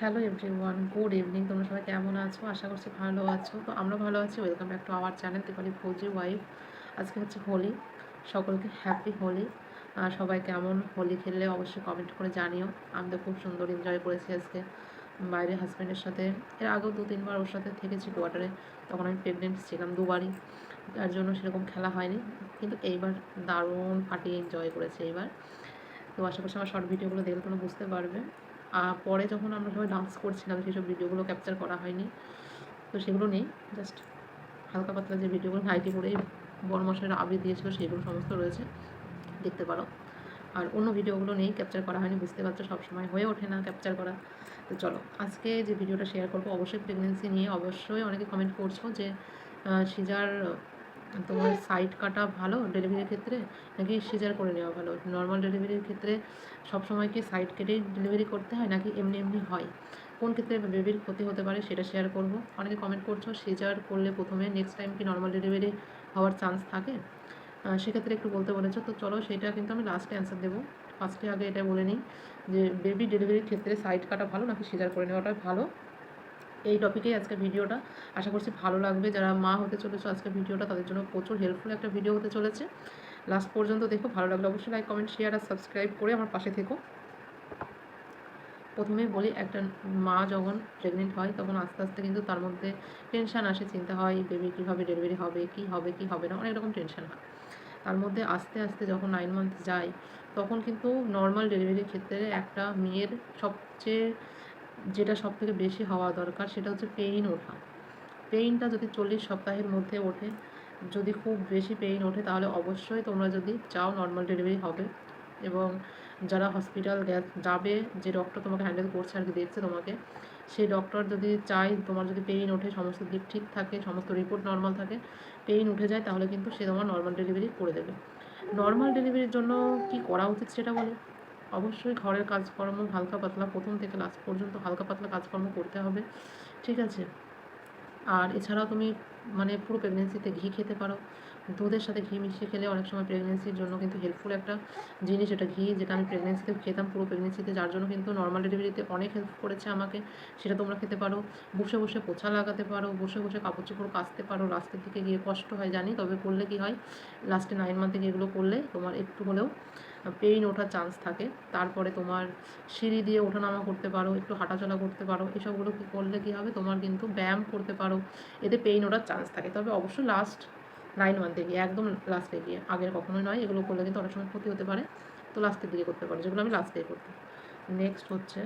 Hello everyone good evening তোমরা সবাই কেমন আছো? আশা করছি ভালো আছো। তো আমরা ভালো আছি। Welcome back to our channel Dipali Fauji wife আজকে হচ্ছে হোলি। সকলকে হ্যাপি হোলি। আর সবাই কেমন? হোলি খেললে অবশ্যই কমেন্ট করে জানিও। আমি তো খুব সুন্দর এনজয় করেছি আজকে। বাইরে হাজব্যান্ডের সাথে, এর আগেও দু, তিনবার ওর সাথে থেকেছি কোয়ার্টারে তখন আমি প্রেগনেন্ট ছিলাম দুবারই। তার জন্য সেরকম খেলা হয়নি। কিন্তু এইবার দারুণ ফাটিয়ে এনজয় করেছে এইবার। তো আশা করছি আমার শর্ট ভিডিওগুলো দেখলে তোমরা বুঝতে পারবে। পরে যখন আমরা সবাই ডান্স করছিলাম, সেসব ভিডিওগুলো ক্যাপচার করা হয়নি। তো সেগুলো নেই জাস্ট হালকা পাতলা যে ভিডিওগুলো নাইটি পরেই বড় মশাইয়ের আবৃত্তি দিয়েছিল, সেগুলো সমস্ত রয়েছে, দেখতে পারো। আর অন্য ভিডিওগুলো নেই ক্যাপচার করা হয়নি, বুঝতে পারছ, সবসময় হয়ে ওঠে না ক্যাপচার করা। তো চলো, আজকে যে ভিডিওটা শেয়ার করব, অবশ্যই প্রেগনেন্সি নিয়ে অবশ্যই অনেকে কমেন্ট করছ যে সিজার তোমার সাইড কাটা ভালো ডেলিভারির ক্ষেত্রে নাকি সিজার করে নেওয়া ভালো? নর্মাল ডেলিভারির ক্ষেত্রে সবসময় কি সাইড কেটেই ডেলিভারি করতে হয় নাকি এমনি এমনি হয়? কোন ক্ষেত্রে বেবির ক্ষতি হতে পারে সেটা শেয়ার করব। অনেকে কমেন্ট করছ সিজার করলে প্রথমে নেক্সট টাইম কি নর্মাল ডেলিভারি হওয়ার চান্স থাকে? সেক্ষেত্রে একটু বলতে বলেছ। তো চলো সেটা কিন্তু আমি লাস্টে অ্যান্সার দেবো। ফার্স্টে আগে এটা বলে নিই যে বেবি ডেলিভারির ক্ষেত্রে সাইড কাটা ভালো নাকি সিজার করে নেওয়াটা ভালো? এই টপিকেই আজকে ভিডিওটা আশা করছি ভালো লাগবে। যারা মা হতে চলেছে, আজকে ভিডিওটা তাদের জন্য প্রচুর হেল্পফুল একটা ভিডিও হতে চলেছে। লাস্ট পর্যন্ত দেখো, ভালো লাগলে অবশ্যই লাইক কমেন্ট শেয়ার আর সাবস্ক্রাইব করে আমার পাশে থেকো। প্রথমে বলি, একটা মা যখন প্রেগনেন্ট হয়, তখন আস্তে আস্তে কিন্তু তার মধ্যে টেনশান আসে, চিন্তা হয় বেবি কীভাবে ডেলিভারি হবে, কী হবে কী হবে না, অনেক রকম টেনশান হয়। তার মধ্যে আস্তে আস্তে যখন নাইন মান্থ যায়, তখন কিন্তু নর্মাল ডেলিভারির ক্ষেত্রে একটা মেয়ের সবচেয়ে যেটা সব থেকে বেশি হওয়া দরকার সেটা হচ্ছে পেইন ওঠা। পেইনটা যদি চল্লিশ সপ্তাহের মধ্যে ওঠে, যদি খুব বেশি পেইন ওঠে তাহলে অবশ্যই তোমরা যদি চাও নর্মাল ডেলিভারি হবে এবং যারা হসপিটাল যাবে, যে ডক্টর তোমাকে হ্যান্ডেল করছে আর কি দেখছে তোমাকে, সেই ডক্টর যদি চায় তোমার যদি পেইন ওঠে, সমস্ত দিক ঠিক থাকে, সমস্ত রিপোর্ট নর্মাল থাকে পেইন উঠে যায় তাহলে কিন্তু সে তোমার নর্মাল ডেলিভারি করে দেবে। নর্মাল ডেলিভারির জন্য কি করা উচিত সেটা বলে? অবশ্যই ঘরের কাজকর্ম হালকা পাতলা, প্রথম থেকে লাস্ট পর্যন্ত হালকা পাতলা কাজকর্ম করতে হবে। ঠিক আছে? আর এছাড়াও তুমি মানে পুরো প্রেগনেন্সিতে ঘি খেতে পারো। দুধের সাথে ঘি মিশিয়ে খেলে অনেক সময় প্রেগনেন্সির জন্য কিন্তু হেল্পফুল একটা জিনিস এটা ঘি, যেটা আমি প্রেগনেন্সিতে খেতাম পুরো প্রেগনেন্সিতে যার জন্য কিন্তু নর্মাল ডেলিভারিতে অনেক হেল্প করেছে আমাকে। সেটা তোমরা খেতে পারো। বসে বসে পোছা লাগাতে পারো, বসে বসে কাপড় চোপড় কাচতে পারো, রাস্তার দিকে গিয়ে কষ্ট হয় জানি, তবে করলে কি হয়? লাস্টে নাইন মান্থে এগুলো করলে তোমার একটু হলেও পেইন ওঠার চান্স থাকে। তারপরে তোমার সিঁড়ি দিয়ে ওঠানামা করতে পারো, একটু হাঁটাচলা করতে পারো, এসবগুলো কী করলে কী হবে? তোমার কিন্তু ব্যায়াম করতে পারো, এতে পেইন ওঠার চান্স থাকে। তবে অবশ্যই লাস্ট নাইন মান্থে গিয়ে, একদম লাস্টে গিয়ে, আগের কখনোই নয়, এগুলো করলে কিন্তু অনেক সময় ক্ষতি হতে পারে। তো লাস্টের দিকে করতে পারো, যেগুলো আমি লাস্টে করতাম নেক্সট হচ্ছে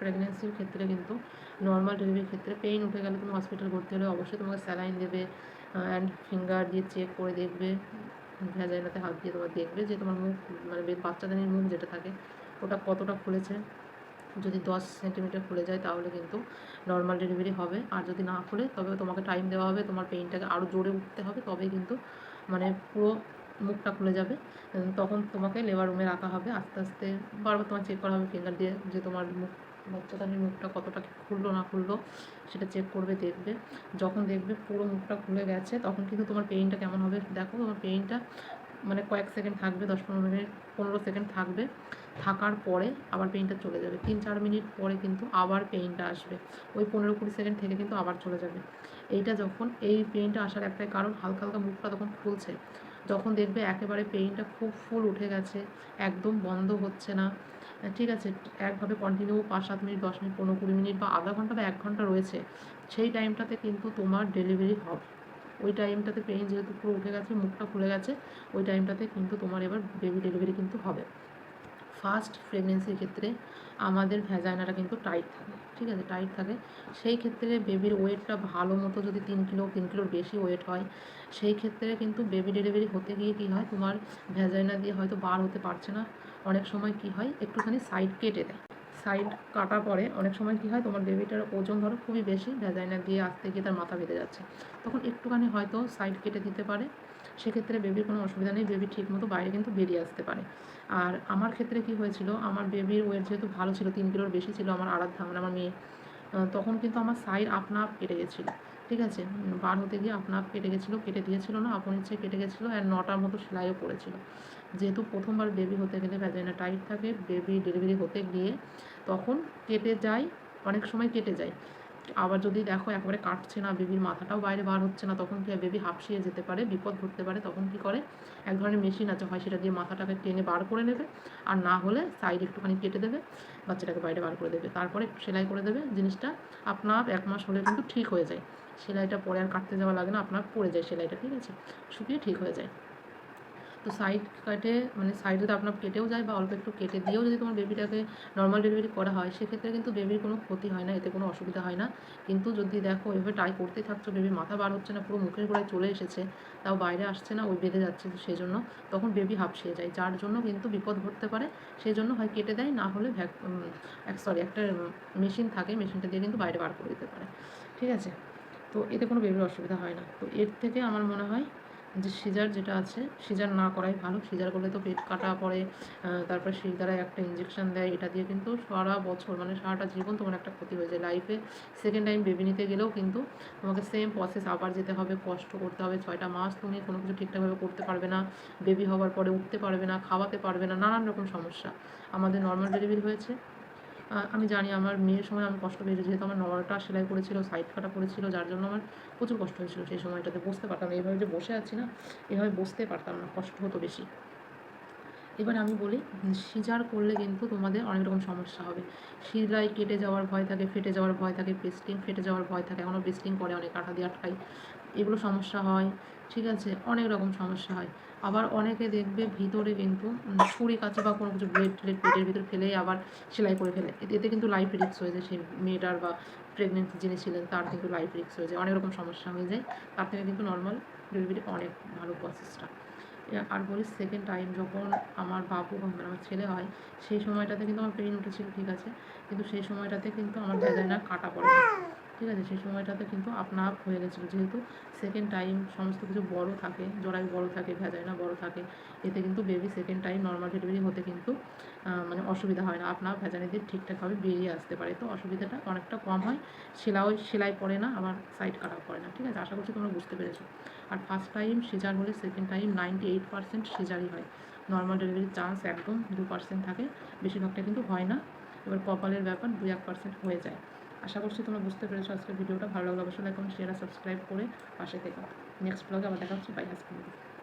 প্রেগনেন্সির ক্ষেত্রে কিন্তু নর্মাল ডেলিভারির ক্ষেত্রে পেইন উঠে গেলে তুমি হসপিটাল ভর্তি হলে অবশ্যই তোমাকে স্যালাইন দেবে অ্যান্ড ফিঙ্গার দিয়ে চেক করে দেখবে। ভ্যাজাইনাতে হাত দিয়ে তোমার দেখবে যে তোমার মুখ মানে বাচ্চাদের মুখ যেটা থাকে, ওটা কতটা খুলেছে। যদি দশ সেন্টিমিটার খুলে যায় তাহলে কিন্তু নর্মাল ডেলিভারি হবে। আর যদি না খুলে তবে তোমাকে টাইম দেওয়া হবে, তোমার পেইনটাকে আরও জোরে উঠতে হবে, তবেই কিন্তু মানে পুরো মুখটা খুলে যাবে। তখন তোমাকে লেবার রুমে রাখা হবে। আস্তে আস্তে বারবার তোমার চেক করা হবে ফিঙ্গার দিয়ে যে তোমার মুখ বাচ্চাদানির মুখটা কতটা খুললো না খুললো সেটা চেক করবে, দেখবে। যখন দেখবে পুরো মুখটা খুলে গেছে, তখন কিন্তু তোমার পেইনটা কেমন হবে দেখো, তোমার পেইনটা মানে কয়েক সেকেন্ড থাকবে, দশ পনেরো মিনিট, পনেরো সেকেন্ড থাকবে। থাকার পরে আবার পেইনটা চলে যাবে। তিন চার মিনিট পরে কিন্তু আবার পেইনটা আসবে। ওই পনেরো কুড়ি সেকেন্ড থেকে কিন্তু আবার চলে যাবে। এইটা যখন, এই পেইনটা আসার একটাই কারণ, হালকা হালকা মুখটা তখন খুলছে। যখন দেখবে একেবারে পেইনটা খুব ফুল উঠে গেছে, একদম বন্ধ হচ্ছে না। ঠিক আছে, একভাবে কন্টিনিউ পাঁচ, সাত মিনিট, দশ মিনিট, পনেরো, কুড়ি মিনিট বা আধা ঘণ্টা বা এক ঘণ্টা রয়েছে, সেই টাইমটাতে কিন্তু তোমার ডেলিভারি হবে। ওই টাইমটাতে পেইন যেহেতু পুরো উঠে গেছে, মুখটা খুলে গেছে, ওই টাইমটাতে কিন্তু তোমার এবার বেবি ডেলিভারি কিন্তু হবে। ফার্স্ট প্রেগনেন্সির ক্ষেত্রে আমাদের ভ্যাজাইনাটা কিন্তু টাইট থাকে, ঠিক আছে টাইট থাকে। সেই ক্ষেত্রে বেবির ওয়েটটা ভালো মতো যদি তিন কিলো, তিন কিলোর বেশি ওয়েট হয়, সেই ক্ষেত্রে কিন্তু বেবি ডেলিভারি হতে গিয়ে কী হয়, তোমার ভ্যাজাইনা দিয়ে হয়তো বার হতে পারছে না। অনেক সময় কি হয়, একটুখানি সাইড কেটে দেয়। সাইড কাটা পরে অনেক সময় কী হয়, তোমার বেবিটার ওজন ধরো খুবই বেশি ভ্যাজাইনা দিয়ে আসতে গিয়ে তার মাথা বেঁধে যাচ্ছে। তখন একটুখানি হয়তো সাইড কেটে দিতে পারে। সেক্ষেত্রে বেবির কোনো অসুবিধা নেই বেবি ঠিক মতো বাইরে কিন্তু বেরিয়ে আসতে পারে। আর আমার ক্ষেত্রে কি হয়েছিল, আমার বেবির ওয়েট যেহেতু ভালো ছিল, তিন কিলোর বেশি ছিল আমার আরাধ্যা মানে আমার মেয়ে তখন কিন্তু আমার সাইড আপনা আপ কেটে গেছিল। ঠিক আছে? বার হতে গিয়ে আপনা আপ কেটে গেছিল, কেটে দিয়েছিল না আপন ইচ্ছে কেটে গেছিল আর নটার মতো সেলাইও পড়েছিল। যেহেতু প্রথমবার বেবি হতে গেলে ভ্যাজাইনা টাইট থাকে বেবি ডেলিভারি হতে গিয়ে তখন কেটে যায়, অনেক সময় কেটে যায়। আবার যদি দেখো একেবারে কাটছে না বেবির মাথাটাও বাইরে বার হচ্ছে না, তখন কি বেবি হাঁপসিয়ে যেতে পারে, বিপদ ঘটতে পারে, তখন কি করে? এক ধরনের মেশিন আছে, হয় সেটা দিয়ে মাথাটাকে টেনে বার করে নেবে, আর না হলে সাইড একটুখানি কেটে দেবে, বাচ্চাটাকে বাইরে বার করে দেবে। তারপরে সেলাই করে দেবে, জিনিসটা আপনার এক মাস হলে কিন্তু ঠিক হয়ে যায়। সেলাইটা পরে আর কাটতে যাওয়া লাগে না, আপনার পড়ে যায় সেলাইটা, ঠিক আছে? শুকিয়ে ঠিক হয়ে যায়। তো সাইড কাটে মানে সাইডে তো আপনার কেটেও যায় বা অল্প একটু কেটে দিয়েও যদি তোমার বেবিটাকে নর্মাল ডেলিভারি করা হয়, সেক্ষেত্রে কিন্তু বেবির কোনো ক্ষতি হয় না, এতে কোনো অসুবিধা হয় না। কিন্তু যদি দেখো এভাবে টাই করতে থাকছো বেবির মাথা বার হচ্ছে না, পুরো মুখের গোড়ায় চলে এসেছে, তাও বাইরে আসছে না, ওই বেঁধে যাচ্ছে সেই জন্য তখন বেবি হাফ হাঁপসিয়ে যায়। যার জন্য কিন্তু বিপদ ঘটতে পারে সেই জন্য হয় কেটে দেয়, না হলে ভ্যাক সরি একটা মেশিন থাকে মেশিনটা দিয়ে কিন্তু বাইরে বার করে দিতে পারে। ঠিক আছে? তো এতে কোনো বেবির অসুবিধা হয় না। তো এর থেকে আমার মনে হয় যে সিজার যেটা আছে, সিজার না করাই ভালো। সিজার করলে তো পেট কাটা পড়ে তারপরে সেই দ্বারা একটা ইঞ্জেকশান দেয়। এটা দিয়ে কিন্তু সারা বছর মানে সারাটা জীবন তোমার একটা ক্ষতি হয়ে যায় লাইফে সেকেন্ড টাইম বেবি নিতে গেলেও কিন্তু তোমাকে সেম প্রসেস আবার যেতে হবে, কষ্ট করতে হবে। ছয়টা মাস তুমি কোনো কিছু ঠিকঠাকভাবে করতে পারবে না। বেবি হওয়ার পরে উঠতে পারবে না, খাওয়াতে পারবে না, নানান রকম সমস্যা। আমাদের নর্মাল ডেলিভারি হয়েছে। আমি জানি আমার মেয়ের সময় আমি কষ্ট পেয়েছি, যেহেতু আমার নড়াটা সেলাই করেছিল সাইড কাটা পড়েছিল যার জন্য আমার প্রচুর কষ্ট হয়েছিল সেই সময়টাতে। বসতে পারতাম না, এইভাবে যে বসে আছি না, এভাবে বসতে পারতাম না, কষ্ট হতো বেশি। এবার আমি বলি, সিজার করলে কিন্তু তোমাদের অনেক রকম সমস্যা হবে। সিলাই কেটে যাওয়ার ভয় থাকে, ফেটে যাওয়ার ভয় থাকে পেস্টিং ফেটে যাওয়ার ভয় থাকে এখনও পেস্টিং করে অনেক কাঁটা দিয়ে আটকায় এগুলো সমস্যা হয়, ঠিক আছে? অনেক রকম সমস্যা হয়। আবার অনেকে দেখবে ভিতরে কিন্তু ছুরি কাছে বা কোনো কিছু ব্লেড ট্লেড পেটের ভিতরে ফেলেই আবার সেলাই করে ফেলে। এতে কিন্তু লাইফ রিক্স হয়ে যায়। সেই মেয়েটার বা প্রেগনেন্ট যিনি ছিলেন, তার কিন্তু লাইফ রিক্স হয়ে যায়। অনেক রকম সমস্যা হয়ে যায়। তার থেকে কিন্তু নর্মাল ডেলিভারি অনেক ভালো প্রসেসটা আর বলি সেকেন্ড টাইম যখন আমার বাবু আমার ছেলে হয়, সেই সময়টাতে কিন্তু আমার পেইন উঠেছিল, ঠিক আছে? কিন্তু সেই সময়টাতে কিন্তু আমার ভেজাইনা কাটা পড়ে ঠিক আছে, সেই সময়টাতে কিন্তু আপনা আপ হয়ে গেছিল। যেহেতু সেকেন্ড টাইম সমস্ত কিছু বড় থাকে জরায়ু বড় থাকে, ভেজাইনা বড় থাকে, এতে কিন্তু baby second time normal delivery হতে কিন্তু মানে অসুবিধা হয় না। আপনা ভেজানি দিয়ে ঠিকঠাকভাবে বেরিয়ে আসতে পারে। তো অসুবিধাটা অনেকটা কম হয় সেলাই সেলাই পড়ে না, আবার সাইড কাটাও পড়ে না, ঠিক আছে? আশা করছি তোমরা বুঝতে পেরেছ। আর ফার্স্ট টাইম সিজার হলে second time ninety eight percent সিজারই হয়। নর্মাল ডেলিভারির চান্স একদম দু পার্সেন্ট থাকে, বেশিরভাগটা কিন্তু হয় না। এবার কপালের ব্যাপার দু এক পার্সেন্ট হয়ে যায়। আশা করছি তোমরা বুঝতে পেরেছ আজকের ভিডিওটা। ভালো লাগলে অবশ্যই লাইক শেয়ার আর সাবস্ক্রাইব করে পাশে থেকো। নেক্সট ব্লগে আবার দেখা হচ্ছে। By husband